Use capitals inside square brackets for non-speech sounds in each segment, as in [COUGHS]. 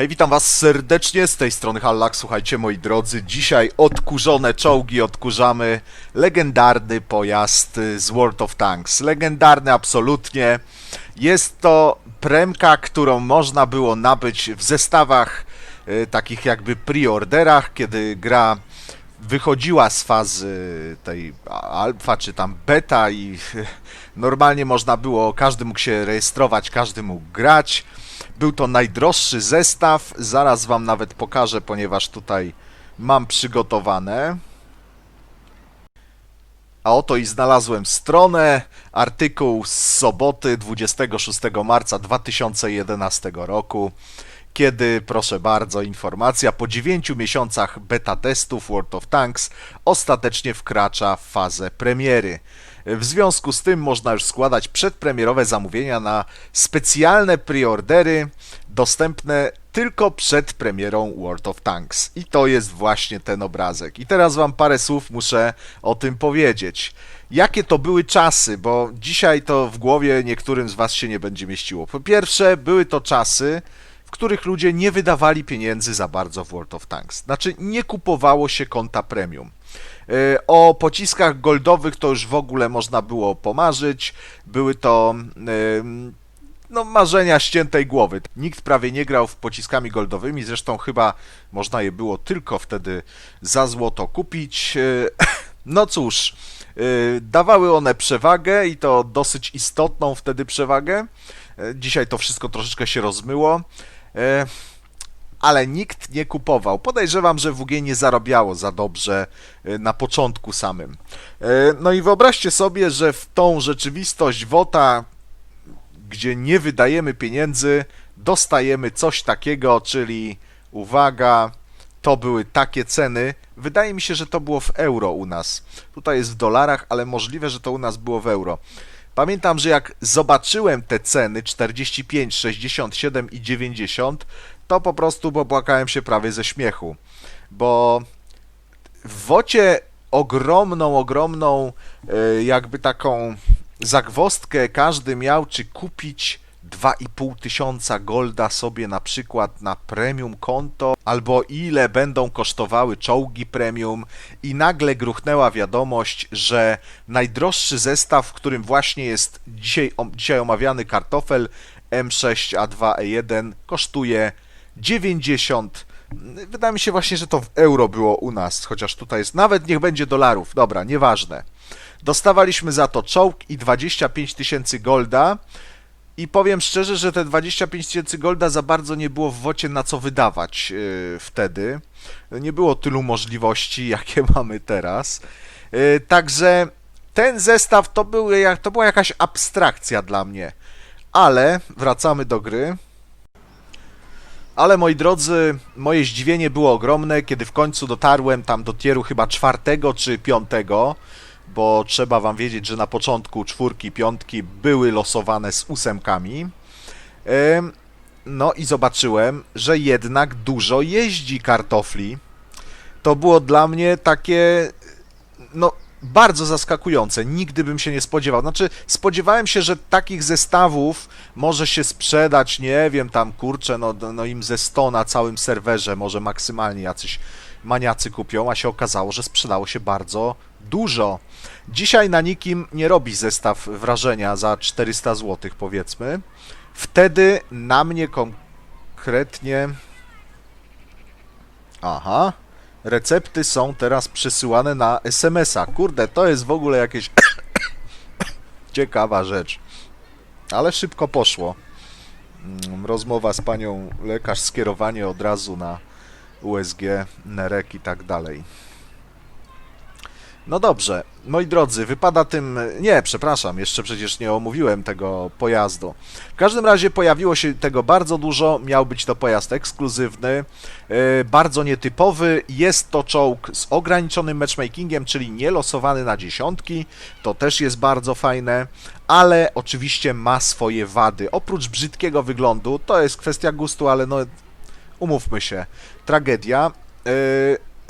Hej, witam was serdecznie, z tej strony Hallak, słuchajcie moi drodzy, dzisiaj odkurzone czołgi odkurzamy, legendarny pojazd z World of Tanks, legendarny absolutnie, jest to premka, którą można było nabyć w zestawach y, takich jakby preorderach, kiedy gra wychodziła z fazy tej alfa czy tam beta i [LAUGHS] normalnie można było, każdy mógł się rejestrować, każdy mógł grać. Był to najdroższy zestaw, zaraz wam nawet pokażę, ponieważ tutaj mam przygotowane. A oto i znalazłem stronę, artykuł z soboty 26 marca 2011 roku, kiedy, proszę bardzo, informacja po 9 miesiącach beta testów World of Tanks ostatecznie wkracza w fazę premiery. W związku z tym można już składać przedpremierowe zamówienia na specjalne preordery dostępne tylko przed premierą World of Tanks. I to jest właśnie ten obrazek. I teraz wam parę słów muszę o tym powiedzieć. Jakie to były czasy, bo dzisiaj to w głowie niektórym z was się nie będzie mieściło. Po pierwsze, były to czasy, w których ludzie nie wydawali pieniędzy za bardzo w World of Tanks. Znaczy, nie kupowało się konta premium. O pociskach goldowych to już w ogóle można było pomarzyć. Były to no, marzenia ściętej głowy. Nikt prawie nie grał w pociskami goldowymi, zresztą chyba można je było tylko wtedy za złoto kupić. E, [CLEARS THROAT] No cóż, e, dawały one przewagę i to dosyć istotną wtedy przewagę. E, Dzisiaj to wszystko troszeczkę się rozmyło. Ale nikt nie kupował. Podejrzewam, że WG nie zarabiało za dobrze e, na początku samym. E, No i wyobraźcie sobie, że w tą rzeczywistość WOTA, gdzie nie wydajemy pieniędzy, dostajemy coś takiego, czyli uwaga, to były takie ceny. Wydaje mi się, że to było w euro u nas. Tutaj jest w dolarach, ale możliwe, że to u nas było w euro. Pamiętam, że jak zobaczyłem te ceny 45, 67 i 90, to po prostu popłakałem się prawie ze śmiechu. Bo w wocie ogromną, ogromną, e, jakby taką zagwostkę każdy miał, czy kupić 2,5 tysiąca golda sobie na przykład na premium konto, albo ile będą kosztowały czołgi premium i nagle gruchnęła wiadomość, że najdroższy zestaw, w którym właśnie jest dzisiaj, dzisiaj omawiany kartofel M6A2E1 kosztuje 90 Wydaje mi się właśnie, że to w euro było u nas, chociaż tutaj jest nawet niech będzie dolarów. Dobra, nieważne. Dostawaliśmy za to czołg i 25 tysięcy golda. I powiem szczerze, że te 25 tysięcy golda za bardzo nie było w wocie na co wydawać yy, wtedy. Nie było tylu możliwości, [LAUGHS] jakie mamy teraz. Yy, także ten zestaw to, był, to była jakaś abstrakcja dla mnie. Ale wracamy do gry. Ale moi drodzy, moje zdziwienie było ogromne, kiedy w końcu dotarłem tam do tieru chyba czwartego czy piątego, bo trzeba wam wiedzieć, że na początku czwórki, piątki były losowane z ósemkami. Em, No i zobaczyłem, że jednak dużo jeździ kartofli. To było dla mnie takie, no, bardzo zaskakujące. Nigdy bym się nie spodziewał. Znaczy, spodziewałem się, że takich zestawów może się sprzedać, nie wiem, tam kurczę, no, no im ze 100 na całym serwerze, może maksymalnie jacyś maniacy kupią, a się okazało, że sprzedało się bardzo dużo. Dzisiaj na nikim nie robi zestaw wrażenia za 400 zł, powiedzmy. Wtedy na mnie konkretnie. Aha. Recepty są teraz przesyłane na SMS-a. Kurde, to jest w ogóle jakieś [COUGHS] ciekawa rzecz. Ale szybko poszło. Mm, Rozmowa z panią lekarz, skierowanie od razu na USG, NEREK i tak dalej. No dobrze, moi drodzy, wypada tym. Nie, przepraszam, jeszcze przecież nie omówiłem tego pojazdu. W każdym razie pojawiło się tego bardzo dużo. Miał być to pojazd ekskluzywny, yy, bardzo nietypowy. Jest to czołg z ograniczonym matchmakingiem, czyli nie losowany na dziesiątki. To też jest bardzo fajne, ale oczywiście ma swoje wady. Oprócz brzydkiego wyglądu, to jest kwestia gustu, ale no umówmy się, tragedia.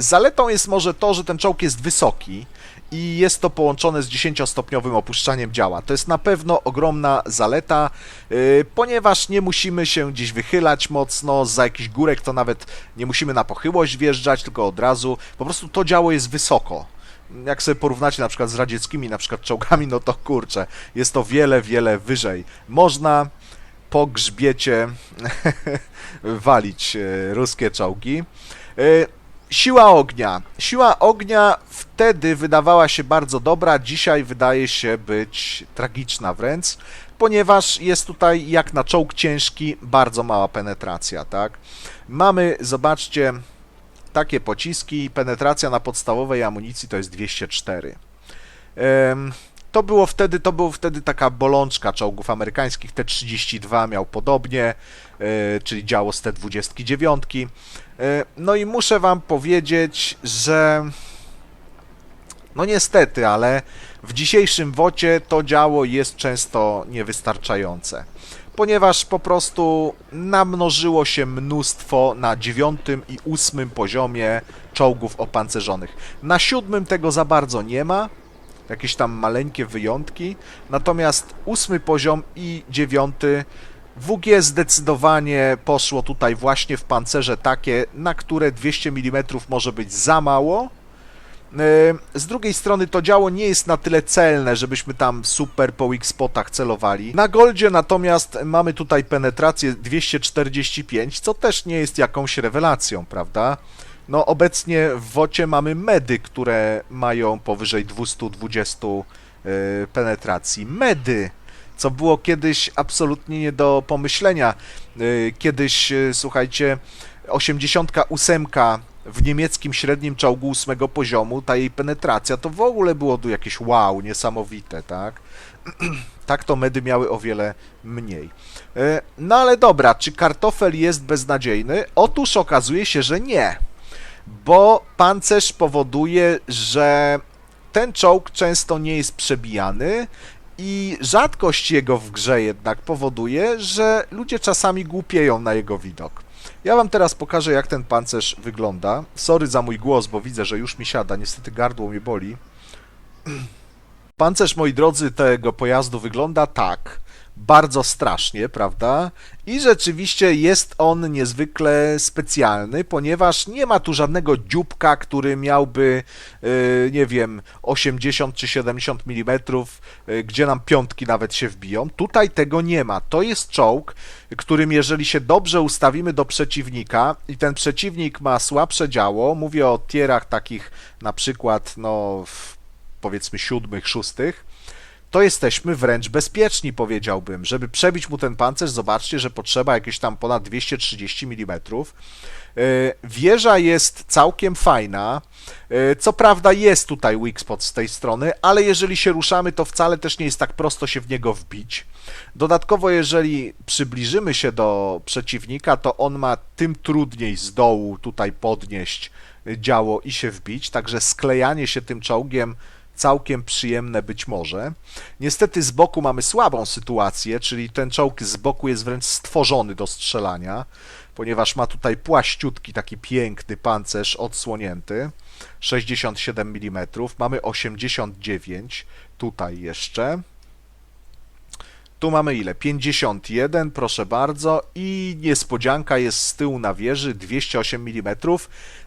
Zaletą jest może to, że ten czołg jest wysoki i jest to połączone z 10-stopniowym opuszczaniem działa. To jest na pewno ogromna zaleta, yy, ponieważ nie musimy się gdzieś wychylać mocno, za jakiś górek to nawet nie musimy na pochyłość wjeżdżać, tylko od razu. Po prostu to działo jest wysoko. Jak sobie porównacie na przykład z radzieckimi na przykład czołgami, no to kurczę, jest to wiele, wiele wyżej. Można po grzbiecie [LAUGHS] walić e, ruskie czołgi. Siła ognia. Siła ognia wtedy wydawała się bardzo dobra, dzisiaj wydaje się być tragiczna wręcz, ponieważ jest tutaj jak na czołg ciężki bardzo mała penetracja, tak? Mamy, zobaczcie, takie pociski, penetracja na podstawowej amunicji to jest 204. To było wtedy, to było wtedy taka bolączka czołgów amerykańskich. T-32 miał podobnie, e, czyli działo z T-29. E, No i muszę wam powiedzieć, że no niestety, ale w dzisiejszym wocie to działo jest często niewystarczające. Ponieważ po prostu namnożyło się mnóstwo na dziewiątym i ósmym poziomie czołgów opancerzonych. Na siódmym tego za bardzo nie ma, jakieś tam maleńkie wyjątki. Natomiast ósmy poziom i dziewiąty WG zdecydowanie poszło tutaj właśnie w pancerze takie, na które 200 mm może być za mało. Yy, Z drugiej strony to działo nie jest na tyle celne, żebyśmy tam super po weak spotach celowali. Na Goldzie natomiast mamy tutaj penetrację 245, co też nie jest jakąś rewelacją, prawda? No obecnie w WOCie mamy medy, które mają powyżej 220 yy, penetracji. Medy! Co było kiedyś absolutnie nie do pomyślenia. Yy, Kiedyś, yy, słuchajcie, 88 w niemieckim średnim czołgu ósmego poziomu, ta jej penetracja to w ogóle było tu jakieś wow, niesamowite, tak? [CLEARS THROAT] tak to medy miały o wiele mniej. E, No ale dobra, czy kartofel jest beznadziejny? Otóż okazuje się, że nie. Bo pancerz powoduje, że ten czołg często nie jest przebijany i rzadkość jego w grze jednak powoduje, że ludzie czasami głupieją na jego widok. Ja wam teraz pokażę, jak ten pancerz wygląda. Sorry za mój głos, bo widzę, że już mi siada. Niestety gardło mnie boli. [CLEARS THROAT] Pancerz, moi drodzy, tego pojazdu wygląda tak. Bardzo strasznie, prawda? I rzeczywiście jest on niezwykle specjalny, ponieważ nie ma tu żadnego dzióbka, który miałby, yy, nie wiem, 80 czy 70 mm, yy, gdzie nam piątki nawet się wbiją. Tutaj tego nie ma. To jest czołg, którym jeżeli się dobrze ustawimy do przeciwnika i ten przeciwnik ma słabsze działo, mówię o tierach takich na przykład, no, powiedzmy siódmych, szóstych, to jesteśmy wręcz bezpieczni, powiedziałbym. Żeby przebić mu ten pancerz, zobaczcie, że potrzeba jakieś tam ponad 230 mm. E, Wieża jest całkiem fajna. E, Co prawda jest tutaj weak spot z tej strony, ale jeżeli się ruszamy, to wcale też nie jest tak prosto się w niego wbić. Dodatkowo, jeżeli przybliżymy się do przeciwnika, to on ma tym trudniej z dołu tutaj podnieść działo i się wbić, także sklejanie się tym czołgiem całkiem przyjemne być może. Niestety z boku mamy słabą sytuację, czyli ten czołg z boku jest wręcz stworzony do strzelania, ponieważ ma tutaj płaściutki, taki piękny pancerz odsłonięty, 67 mm, mamy 89 tutaj jeszcze. Tu mamy ile? 51, proszę bardzo. I niespodzianka jest z tyłu na wieży, 208 mm.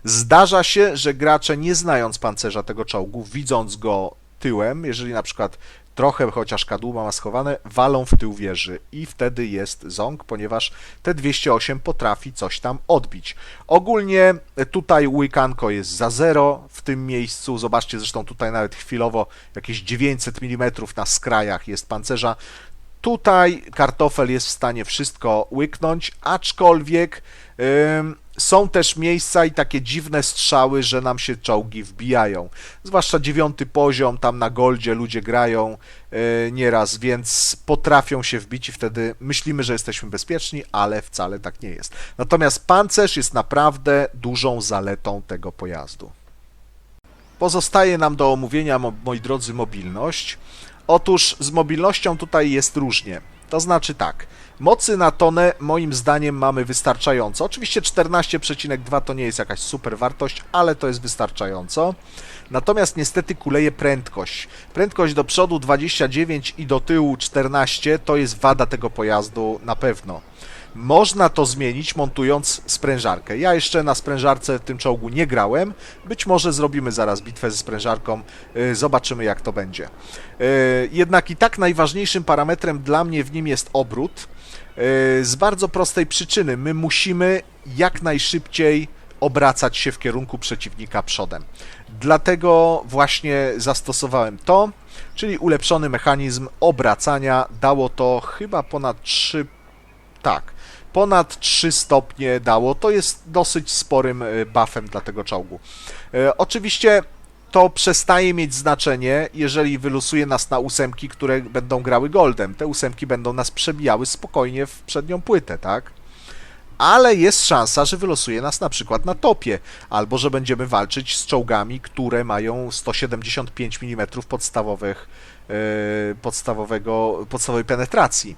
Zdarza się, że gracze nie znając pancerza tego czołgu, widząc go tyłem, jeżeli na przykład trochę chociaż kadłuba ma schowane, walą w tył wieży i wtedy jest ząg, ponieważ te 208 potrafi coś tam odbić. Ogólnie tutaj łykanko jest za zero w tym miejscu, zobaczcie zresztą tutaj nawet chwilowo jakieś 900 mm na skrajach jest pancerza. Tutaj kartofel jest w stanie wszystko łyknąć, aczkolwiek są też miejsca i takie dziwne strzały, że nam się czołgi wbijają. Zwłaszcza dziewiąty poziom, tam na goldzie ludzie grają yy, nieraz, więc potrafią się wbić i wtedy myślimy, że jesteśmy bezpieczni, ale wcale tak nie jest. Natomiast pancerz jest naprawdę dużą zaletą tego pojazdu. Pozostaje nam do omówienia, mo- moi drodzy, mobilność. Otóż z mobilnością tutaj jest różnie. To znaczy tak, mocy na tonę moim zdaniem mamy wystarczająco. Oczywiście 14,2 to nie jest jakaś super wartość, ale to jest wystarczająco. Natomiast niestety kuleje prędkość. Prędkość do przodu 29 i do tyłu 14 to jest wada tego pojazdu na pewno. Można to zmienić montując sprężarkę. Ja jeszcze na sprężarce w tym czołgu nie grałem. Być może zrobimy zaraz bitwę ze sprężarką. Yy, Zobaczymy jak to będzie. Yy, Jednak i tak najważniejszym parametrem dla mnie w nim jest obrót. Yy, Z bardzo prostej przyczyny. My musimy jak najszybciej obracać się w kierunku przeciwnika przodem. Dlatego właśnie zastosowałem to, czyli ulepszony mechanizm obracania. Dało to chyba ponad 3 tak, ponad 3 stopnie dało. To jest dosyć sporym e, buffem dla tego czołgu. E, Oczywiście to przestaje mieć znaczenie, jeżeli wylosuje nas na ósemki, które będą grały goldem. Te ósemki będą nas przebijały spokojnie w przednią płytę, tak? Ale jest szansa, że wylosuje nas na przykład na topie, albo że będziemy walczyć z czołgami, które mają 175 mm podstawowych, e, podstawowego, podstawowej penetracji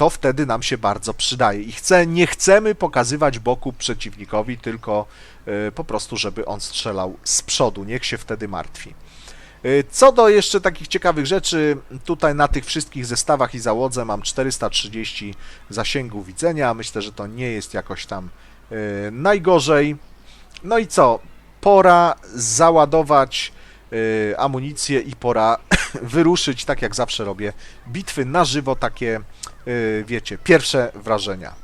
to wtedy nam się bardzo przydaje. I chcę, nie chcemy pokazywać boku przeciwnikowi, tylko y, po prostu, żeby on strzelał z przodu. Niech się wtedy martwi. Y, Co do jeszcze takich ciekawych rzeczy, tutaj na tych wszystkich zestawach i załodze mam 430 zasięgu widzenia. Myślę, że to nie jest jakoś tam y, najgorzej. No i co? Pora załadować amunicję i pora [COUGHS] wyruszyć, tak jak zawsze robię, bitwy na żywo, takie, y, wiecie, pierwsze wrażenia.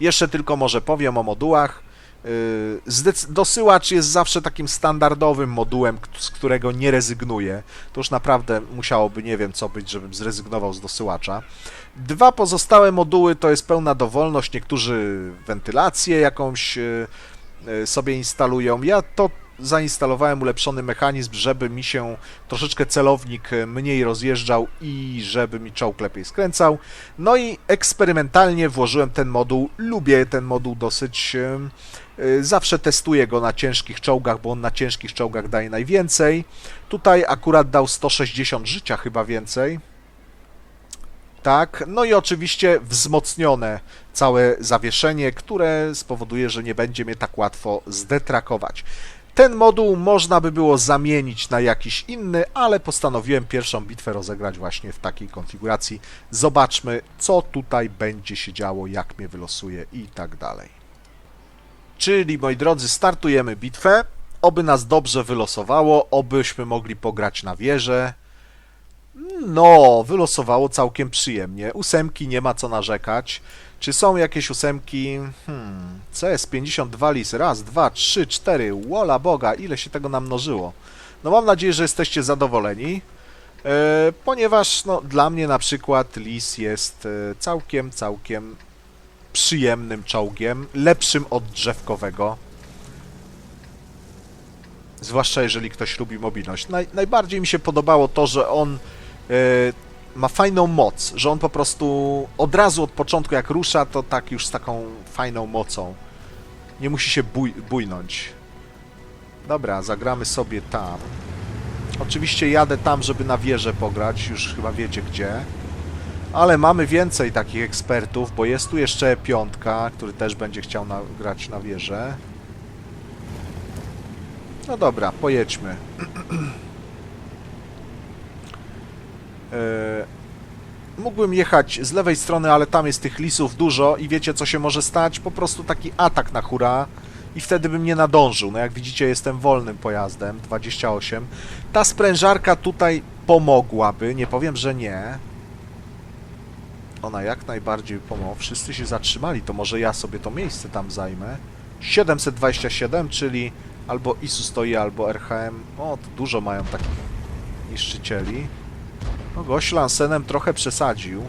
Jeszcze tylko może powiem o modułach. Y, Dosyłacz jest zawsze takim standardowym modułem, z którego nie rezygnuję. To już naprawdę musiałoby nie wiem co być, żebym zrezygnował z dosyłacza. Dwa pozostałe moduły to jest pełna dowolność. Niektórzy wentylację jakąś y, y, sobie instalują. Ja to zainstalowałem ulepszony mechanizm, żeby mi się troszeczkę celownik e, mniej rozjeżdżał i żeby mi czołg lepiej skręcał. No i eksperymentalnie włożyłem ten moduł. Lubię ten moduł dosyć. em, y, Zawsze testuję go na ciężkich czołgach, bo on na ciężkich czołgach daje najwięcej. Tutaj akurat dał 160 życia chyba więcej. Tak, no i oczywiście wzmocnione całe zawieszenie, które spowoduje, że nie będzie mnie tak łatwo zdetrakować. Ten moduł można by było zamienić na jakiś inny, ale postanowiłem pierwszą bitwę rozegrać właśnie w takiej konfiguracji. Zobaczmy, co tutaj będzie się działo, jak mnie wylosuje i tak dalej. Czyli, moi drodzy, startujemy bitwę. Oby nas dobrze wylosowało, obyśmy mogli pograć na wieżę. No, wylosowało całkiem przyjemnie. Ósemki nie ma co narzekać. Czy są jakieś ósemki? Hmm, CS52 lis. Raz, dwa, trzy, cztery. Wola Boga, ile się tego namnożyło. No mam nadzieję, że jesteście zadowoleni. E, ponieważ no, dla mnie na przykład lis jest e, całkiem, całkiem przyjemnym czołgiem. Lepszym od drzewkowego. Zwłaszcza jeżeli ktoś lubi mobilność. Naj, najbardziej mi się podobało to, że on e, ma fajną moc, że on po prostu od razu od początku jak rusza, to tak już z taką fajną mocą. Nie musi się bój, bójnąć. Dobra, zagramy sobie tam. Oczywiście jadę tam, żeby na wieżę pograć, już chyba wiecie gdzie. Ale mamy więcej takich ekspertów, bo jest tu jeszcze piątka, który też będzie chciał na, grać na wieżę. No dobra, pojedźmy. [CLEARS THROAT] E, Mógłbym jechać z lewej strony, ale tam jest tych lisów dużo i wiecie co się może stać? Po prostu taki atak na hura i wtedy bym nie nadążył. No jak widzicie jestem wolnym pojazdem, 28. Ta sprężarka tutaj pomogłaby, nie powiem, że nie. Ona jak najbardziej pomogła. Wszyscy się zatrzymali, to może ja sobie to miejsce tam zajmę. 727, czyli albo ISU stoi, albo RHM. O, dużo mają takich niszczycieli. No gość Lansenem trochę przesadził.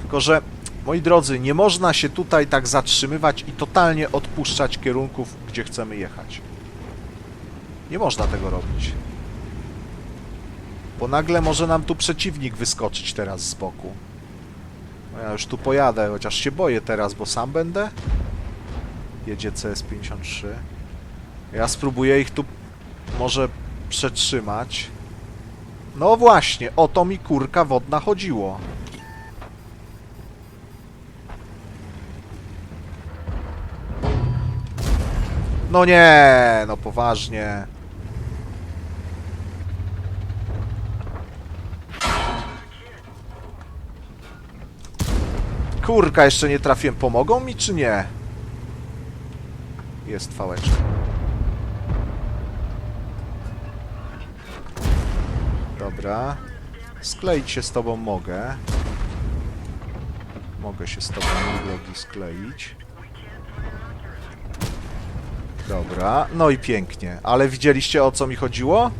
Tylko, że moi drodzy, nie można się tutaj tak zatrzymywać i totalnie odpuszczać kierunków, gdzie chcemy jechać. Nie można tego robić. Bo nagle może nam tu przeciwnik wyskoczyć teraz z boku. No ja już tu pojadę, chociaż się boję teraz, bo sam będę. Jedzie CS-53. Ja spróbuję ich tu może przetrzymać. No właśnie, o to mi kurka wodna chodziło. No nie, no poważnie. Kurka, jeszcze nie trafiłem. Pomogą mi czy nie? Jest fałeczka. Dobra. Skleić się z tobą mogę. Mogę się z tobą, drogi, skleić. Dobra, no i pięknie. Ale widzieliście o co mi chodziło?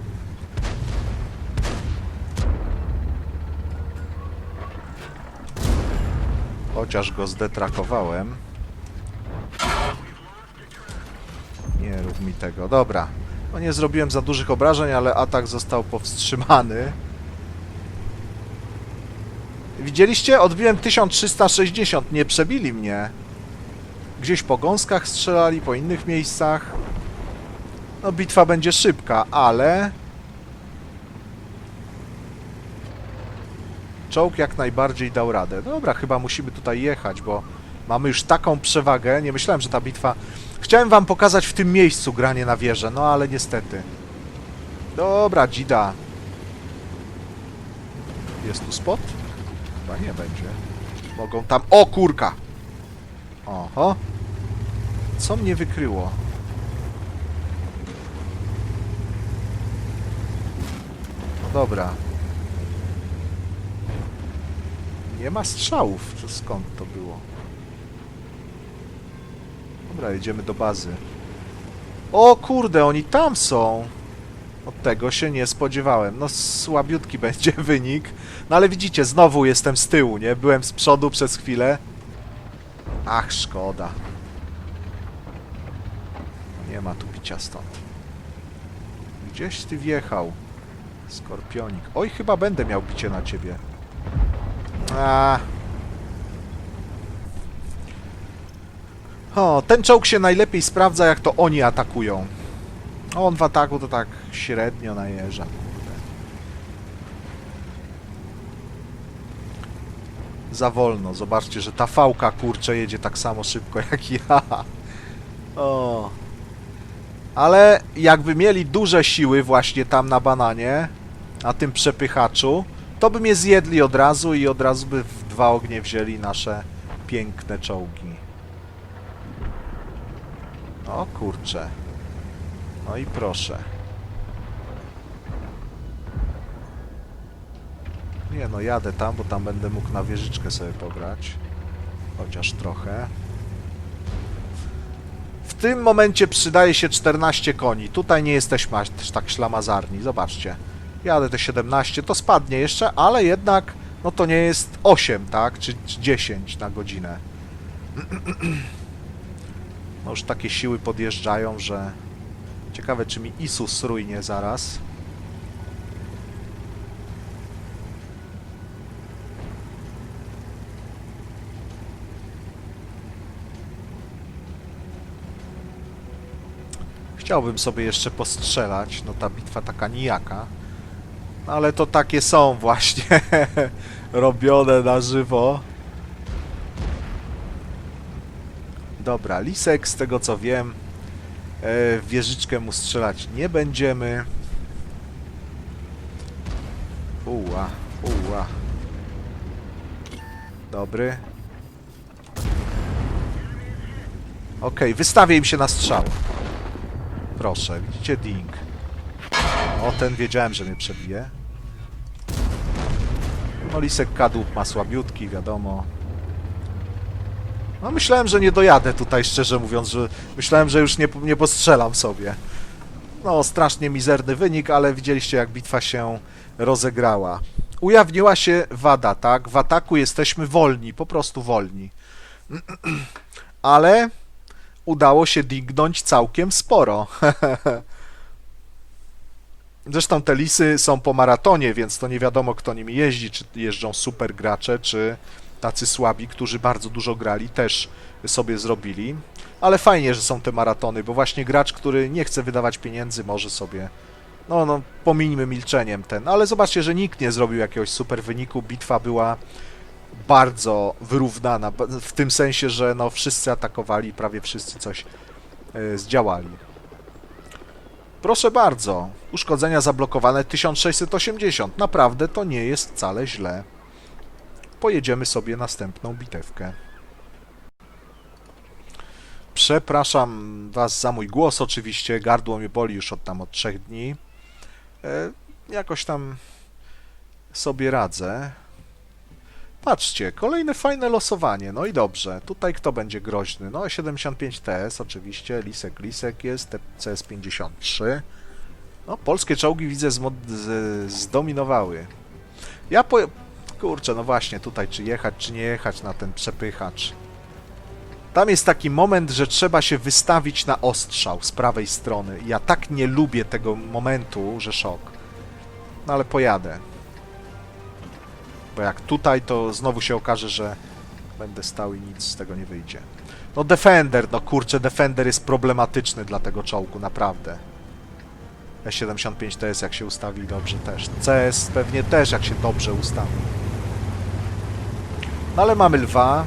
Chociaż go zdetrakowałem. Nie rób mi tego. Dobra. No nie zrobiłem za dużych obrażeń, ale atak został powstrzymany. Widzieliście? Odbiłem 1360. Nie przebili mnie. Gdzieś po gąskach strzelali, po innych miejscach. No bitwa będzie szybka, ale... Czołg jak najbardziej dał radę. Dobra, chyba musimy tutaj jechać, bo mamy już taką przewagę. Nie myślałem, że ta bitwa... Chciałem wam pokazać w tym miejscu granie na wieżę, no ale niestety. Dobra, dzida. Jest tu spot? Chyba nie będzie. Mogą tam... O, kurka! Oho. Co mnie wykryło? No dobra. Nie ma strzałów. Czy skąd to było? Dobra, jedziemy do bazy. O kurde, oni tam są! Od tego się nie spodziewałem. No słabiutki [LAUGHS] będzie wynik. No ale widzicie, znowu jestem z tyłu, nie? Byłem z przodu przez chwilę. Ach, szkoda. Nie ma tu picia stąd. Gdzieś ty wjechał. Skorpionik. Oj, chyba będę miał picie na ciebie. A. O, ten czołg się najlepiej sprawdza, jak to oni atakują. On w ataku to tak średnio najeżdża. Za wolno. Zobaczcie, że ta fałka kurcze jedzie tak samo szybko jak ja. O. Ale jakby mieli duże siły właśnie tam na bananie, na tym przepychaczu, to by mnie zjedli od razu i od razu by w dwa ognie wzięli nasze piękne czołgi. O kurcze. No i proszę. Nie no, jadę tam, bo tam będę mógł na wieżyczkę sobie pograć. Chociaż trochę. W tym momencie przydaje się 14 koni. Tutaj nie jesteśmy aż tak ślamazarni. Zobaczcie. Jadę te 17, to spadnie jeszcze, ale jednak no to nie jest 8, tak? Czy, czy 10 na godzinę. [CLEARS THROAT] No już takie siły podjeżdżają, że... Ciekawe, czy mi Isus rujnie zaraz. Chciałbym sobie jeszcze postrzelać, no ta bitwa taka nijaka. No ale to takie są właśnie [LAUGHS] robione na żywo. Dobra, Lisek, z tego co wiem, e, w wieżyczkę mu strzelać nie będziemy. Uła, uła. Dobry. Okej, wystawię im się na strzał. Proszę, widzicie ding. O, ten wiedziałem, że mnie przebije. No, Lisek kadłub ma słabiutki, wiadomo. No, myślałem, że nie dojadę tutaj, szczerze mówiąc, że myślałem, że już nie, nie postrzelam sobie. No, strasznie mizerny wynik, ale widzieliście, jak bitwa się rozegrała. Ujawniła się wada, tak? W ataku jesteśmy wolni, po prostu wolni. [CLEARS THROAT] ale udało się dignąć całkiem sporo. [LAUGHS] Zresztą te lisy są po maratonie, więc to nie wiadomo, kto nimi jeździ, czy jeżdżą super gracze, czy tacy słabi, którzy bardzo dużo grali, też sobie zrobili. Ale fajnie, że są te maratony, bo właśnie gracz, który nie chce wydawać pieniędzy, może sobie No, no, pomińmy milczeniem ten. Ale zobaczcie, że nikt nie zrobił jakiegoś super wyniku. Bitwa była bardzo wyrównana. W tym sensie, że no, wszyscy atakowali, prawie wszyscy coś e, zdziałali. Proszę bardzo. Uszkodzenia zablokowane 1680. Naprawdę to nie jest wcale źle. Pojedziemy sobie następną bitewkę. Przepraszam Was za mój głos, oczywiście. Gardło mnie boli już od tam od trzech dni. E, jakoś tam sobie radzę. Patrzcie, kolejne fajne losowanie. No i dobrze. Tutaj kto będzie groźny? No 75 TS oczywiście. Lisek Lisek jest. CS53. No polskie czołgi widzę zdominowały. Ja po... Kurczę, no właśnie tutaj czy jechać, czy nie jechać na ten przepychacz. Tam jest taki moment, że trzeba się wystawić na ostrzał z prawej strony. Ja tak nie lubię tego momentu, że szok. No ale pojadę. Bo jak tutaj, to znowu się okaże, że będę stał i nic z tego nie wyjdzie. No Defender, no kurczę, Defender jest problematyczny dla tego czołgu, naprawdę. E75 TS jak się ustawi dobrze też. CS pewnie też jak się dobrze ustawi. No ale mamy lwa.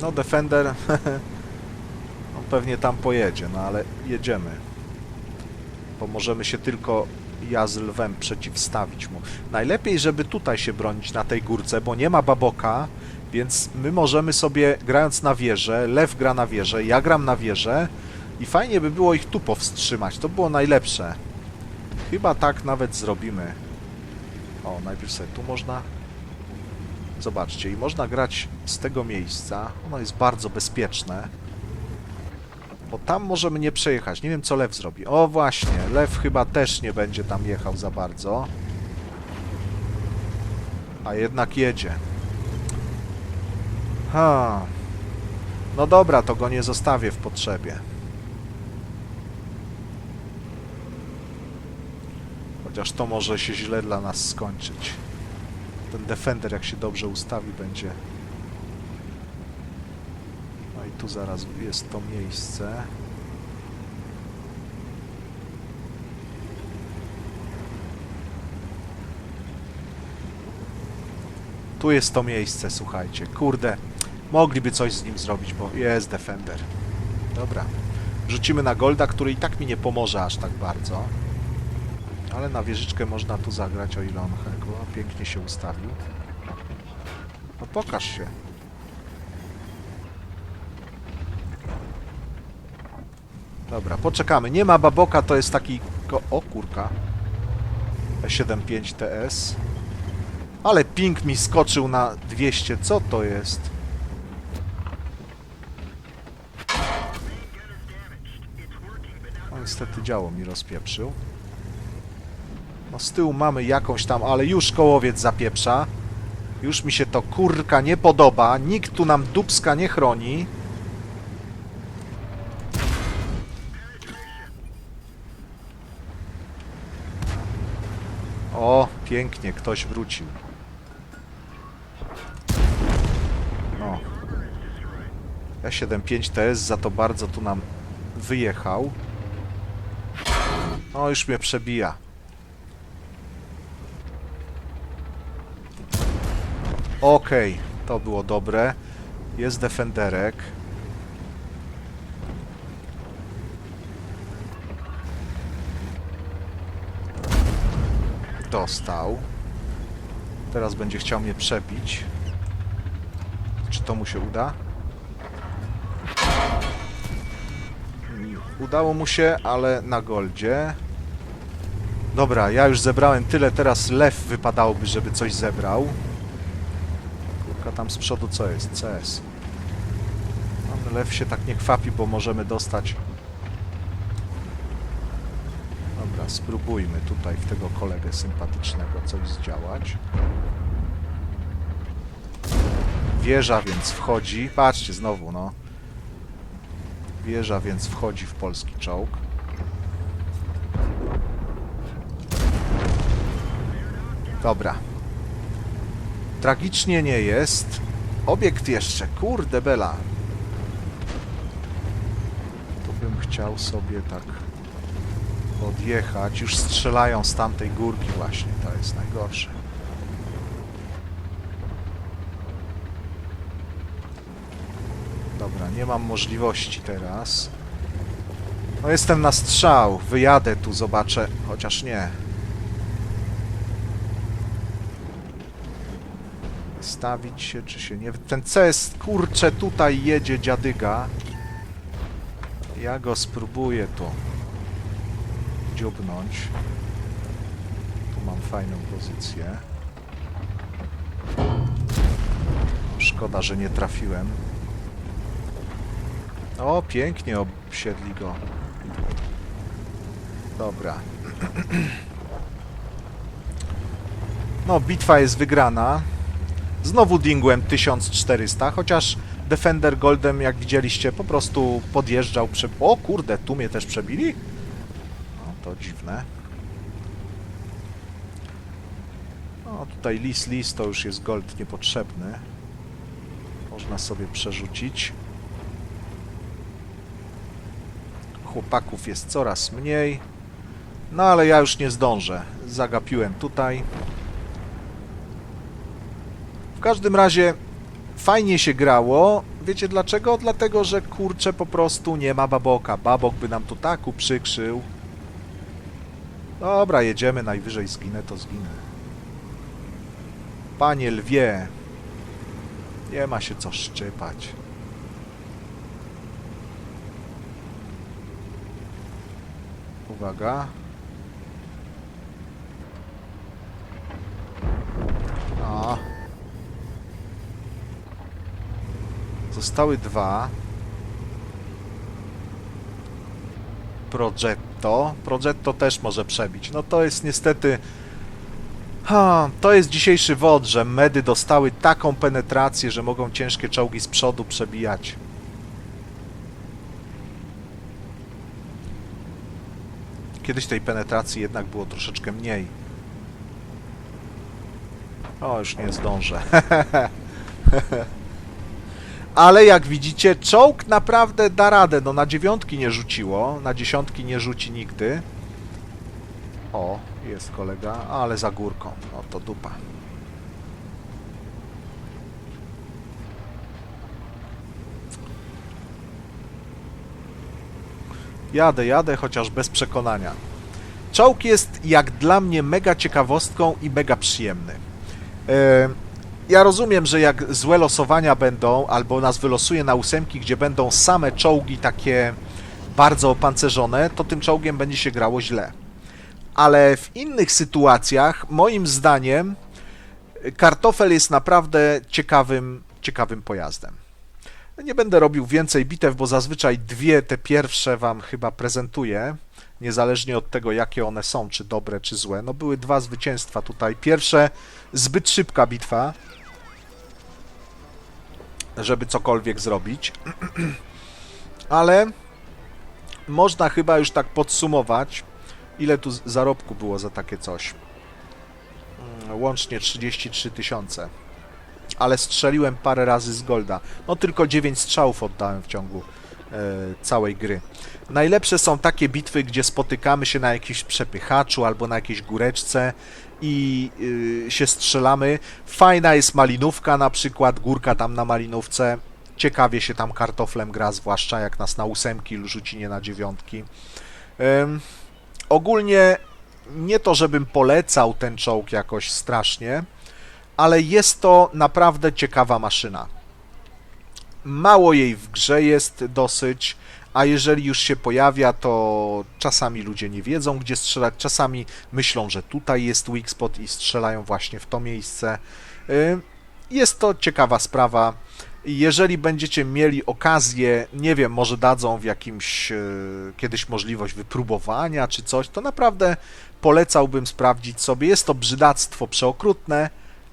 No Defender [LAUGHS] on pewnie tam pojedzie, no ale jedziemy. Bo możemy się tylko ja z lwem przeciwstawić mu. Najlepiej, żeby tutaj się bronić na tej górce, bo nie ma baboka, więc my możemy sobie, grając na wieżę, lew gra na wieżę, ja gram na wieżę i fajnie by było ich tu powstrzymać. To było najlepsze. Chyba tak nawet zrobimy. O, najpierw sobie tu można... Zobaczcie, i można grać z tego miejsca. Ono jest bardzo bezpieczne. Bo tam możemy nie przejechać. Nie wiem, co Lew zrobi. O, właśnie. Lew chyba też nie będzie tam jechał za bardzo. A jednak jedzie. Ha. No dobra, to go nie zostawię w potrzebie. Chociaż to może się źle dla nas skończyć. Ten Defender, jak się dobrze ustawi, będzie... No i tu zaraz jest to miejsce. Tu jest to miejsce, słuchajcie. Kurde, mogliby coś z nim zrobić, bo jest Defender. Dobra. Rzucimy na Golda, który i tak mi nie pomoże aż tak bardzo. Ale na wieżyczkę można tu zagrać, o ile on hego. Pięknie się ustawił. No pokaż się. Dobra, poczekamy. Nie ma baboka, to jest taki... O kurka. E75 TS. Ale ping mi skoczył na 200. Co to jest? No niestety działo mi rozpieprzył. No z tyłu mamy jakąś tam, ale już kołowiec zapieprza. Już mi się to kurka nie podoba. Nikt tu nam dubska nie chroni. O, pięknie, ktoś wrócił. No. E75 TS za to bardzo tu nam wyjechał. O, już mnie przebija. Okej, to było dobre. Jest defenderek. Dostał. Teraz będzie chciał mnie przebić. Czy to mu się uda? Udało mu się, ale na goldzie. Dobra, ja już zebrałem tyle, teraz lew wypadałoby, żeby coś zebrał. Kurka, tam z przodu co jest? CS. Tam lew się tak nie chwapi, bo możemy dostać... Dobra, spróbujmy tutaj w tego kolegę sympatycznego coś zdziałać. Wieża więc wchodzi. Patrzcie znowu, no. Wieża więc wchodzi w polski czołg. Dobra. Tragicznie nie jest. Obiekt jeszcze, kurde bela. Tu bym chciał sobie tak odjechać. Już strzelają z tamtej górki właśnie, to jest najgorsze. Dobra, nie mam możliwości teraz. No jestem na strzał, wyjadę tu, zobaczę, chociaż nie. Stawić się, czy się nie... Ten CS, kurczę, tutaj jedzie dziadyga. Ja go spróbuję tu dziubnąć. Tu mam fajną pozycję. Szkoda, że nie trafiłem. O, pięknie obsiedli go. Dobra. [CLEARS THROAT] No, bitwa jest wygrana. Znowu dingłem 1400, chociaż Defender Goldem, jak widzieliście, po prostu podjeżdżał. Prze... O kurde, tu mnie też przebili? No, to dziwne. O, tutaj lis, lis to już jest gold niepotrzebny. Można sobie przerzucić. Chłopaków jest coraz mniej. No ale ja już nie zdążę. Zagapiłem tutaj. W każdym razie fajnie się grało. Wiecie dlaczego? Dlatego, że kurczę po prostu nie ma baboka. Babok by nam tu tak uprzykrzył. Dobra, jedziemy, najwyżej zginę, to zginę. Panie lwie, nie ma się co szczypać. Uwaga. A. Zostały dwa. Progetto. Progetto też może przebić. No to jest niestety... Ha, to jest dzisiejszy wod, że medy dostały taką penetrację, że mogą ciężkie czołgi z przodu przebijać. Kiedyś tej penetracji jednak było troszeczkę mniej. O, już nie zdążę. [LAUGHS] Ale jak widzicie, czołg naprawdę da radę. No na dziewiątki nie rzuciło, na dziesiątki nie rzuci nigdy. O, jest kolega, ale za górką. No to dupa. Jadę, jadę, chociaż bez przekonania. Czołg jest jak dla mnie mega ciekawostką i mega przyjemny. E, ja rozumiem, że jak złe losowania będą, albo nas wylosuje na ósemki, gdzie będą same czołgi takie bardzo opancerzone, to tym czołgiem będzie się grało źle. Ale w innych sytuacjach, moim zdaniem, kartofel jest naprawdę ciekawym, ciekawym pojazdem. Nie będę robił więcej bitew, bo zazwyczaj dwie te pierwsze wam chyba prezentuję, niezależnie od tego, jakie one są, czy dobre, czy złe. No były dwa zwycięstwa tutaj. Pierwsze, zbyt szybka bitwa, żeby cokolwiek zrobić. [CLEARS THROAT] Ale można chyba już tak podsumować, ile tu zarobku było za takie coś. Mm, Łącznie 33 tysiące. Ale strzeliłem parę razy z golda. No tylko 9 strzałów oddałem w ciągu e, całej gry. Najlepsze są takie bitwy, gdzie spotykamy się na jakimś przepychaczu albo na jakiejś góreczce i y, się strzelamy. Fajna jest malinówka, na przykład górka tam na malinówce. Ciekawie się tam kartoflem gra, zwłaszcza jak nas na ósemki rzuci, nie na dziewiątki. Ogólnie nie to, żebym polecał ten czołg jakoś strasznie, ale jest to naprawdę ciekawa maszyna. Mało jej w grze jest dosyć, a jeżeli już się pojawia, to czasami ludzie nie wiedzą, gdzie strzelać, czasami myślą, że tutaj jest weak spot i strzelają właśnie w to miejsce. Y, Jest to ciekawa sprawa. Jeżeli będziecie mieli okazję, nie wiem, może dadzą w jakimś y, kiedyś możliwość wypróbowania czy coś, to naprawdę polecałbym sprawdzić sobie. Jest to brzydactwo przeokrutne,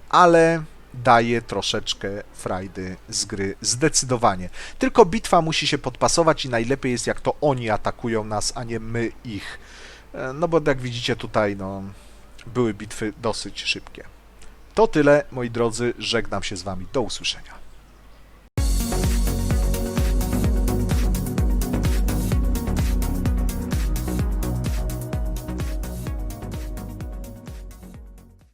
ale daje troszeczkę frajdy z gry, zdecydowanie. Tylko bitwa musi się podpasować i najlepiej jest jak to oni atakują nas, a nie my ich. E, No bo jak widzicie tutaj, no, były bitwy dosyć szybkie. To tyle, moi drodzy, żegnam się z wami, do usłyszenia.